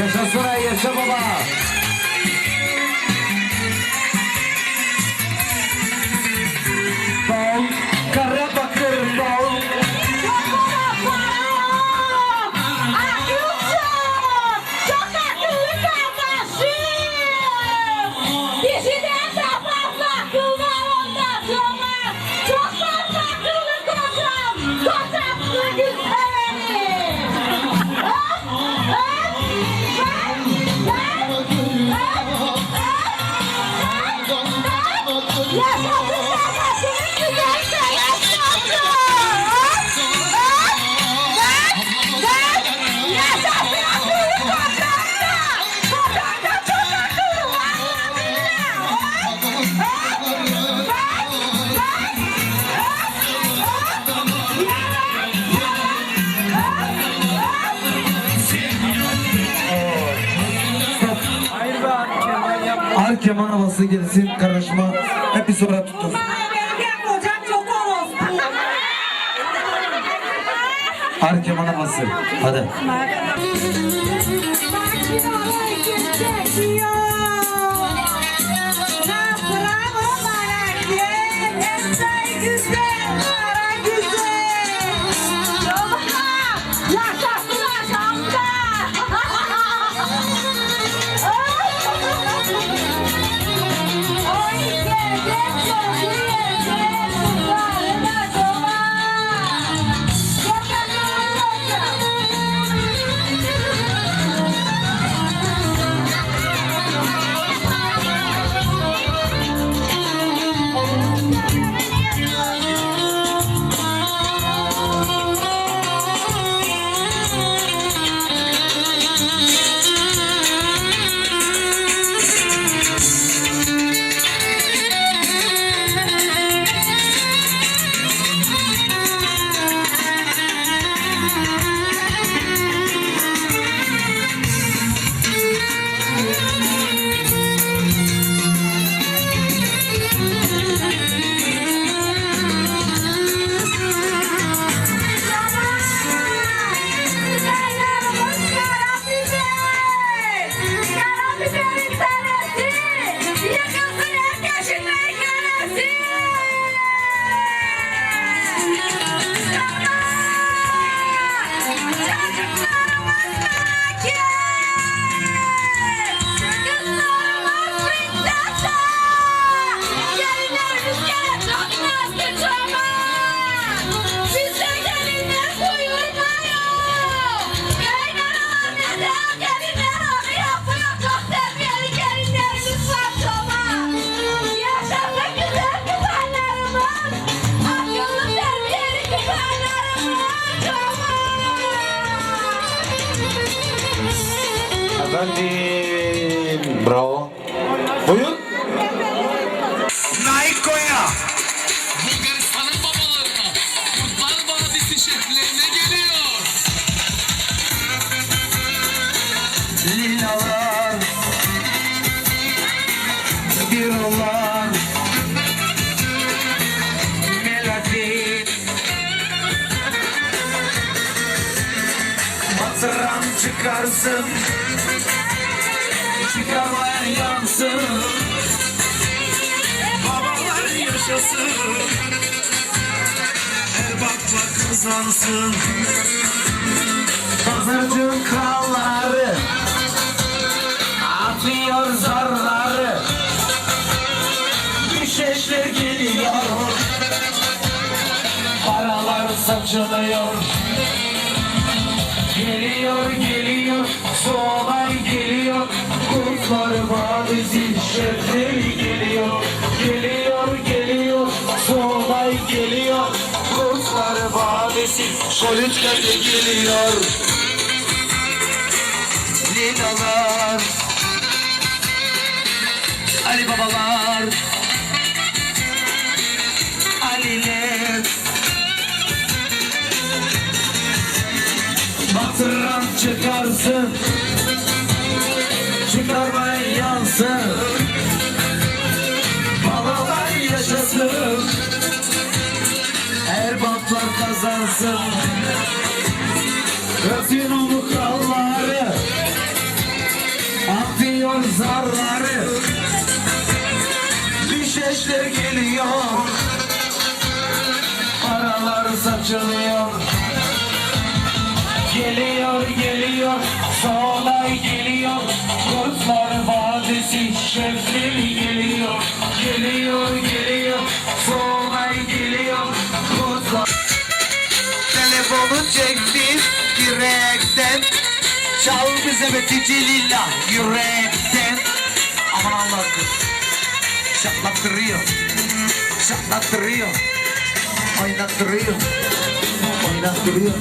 Yaşasın ay yaşa baba. Oh. keman havası gelsin karışma. Hep sonra tutun. Her keman havası. Hadi. Bro. Hatıram çıkarsın. Çıkamayan yansın. Babalar yaşasın. Erbapla kazansın. Pazarcığım kal saçılıyor Geliyor geliyor. Soğanlar geliyor. Kurtlar vadisi şefleri geliyor. Geliyor geliyor. Soğanlar geliyor. Kurtlar vadisi şolitkete geliyor. Linalar kazansın Kasino kralları Atıyor zarları Düşeşler geliyor Paralar saçılıyor Geliyor. Geliyor Solay geliyor. Kurtlar Vadisi Şefleri Geliyor. Geliyor çektim yürekten. Çal bize betici lilla yürekten. Aman Allah'ım Şaklattırıyor Şaklattırıyor Oynattırıyor. Oynattırıyor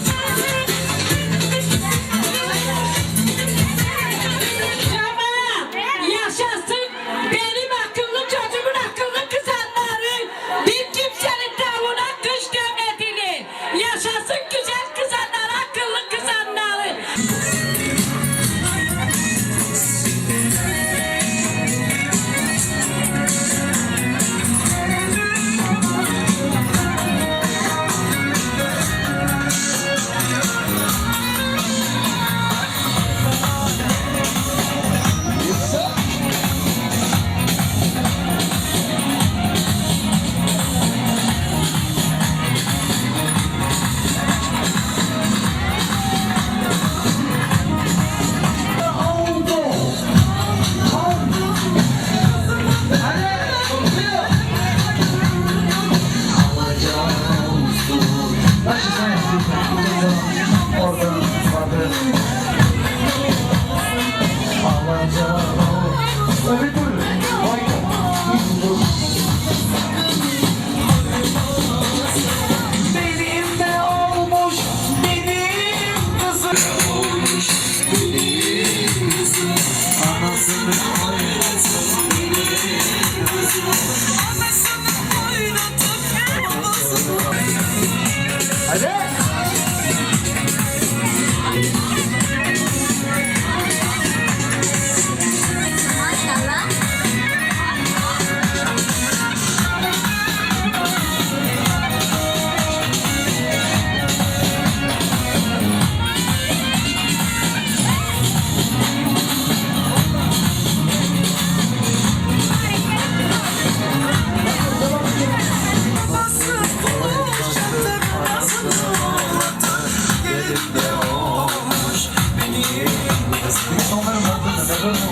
Onların adını neden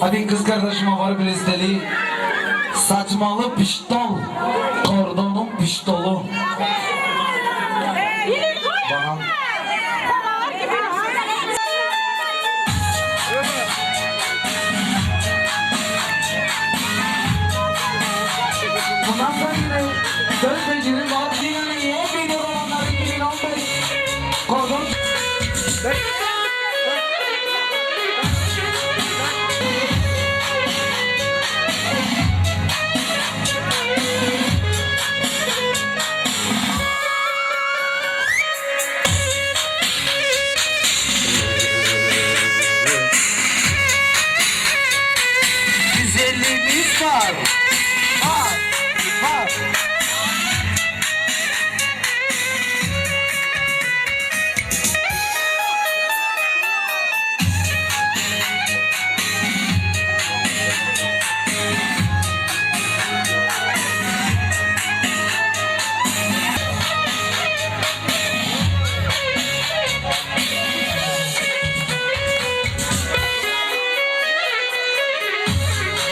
Hadi kız kardeşime var bir isteli. Saçmalı pistol. Kordonun pistolu. Bana Bundan sonra yine Söz Beceri'nin Vadisi'nin yeni bir romanları 2015 Kordon Güzelliğimiz var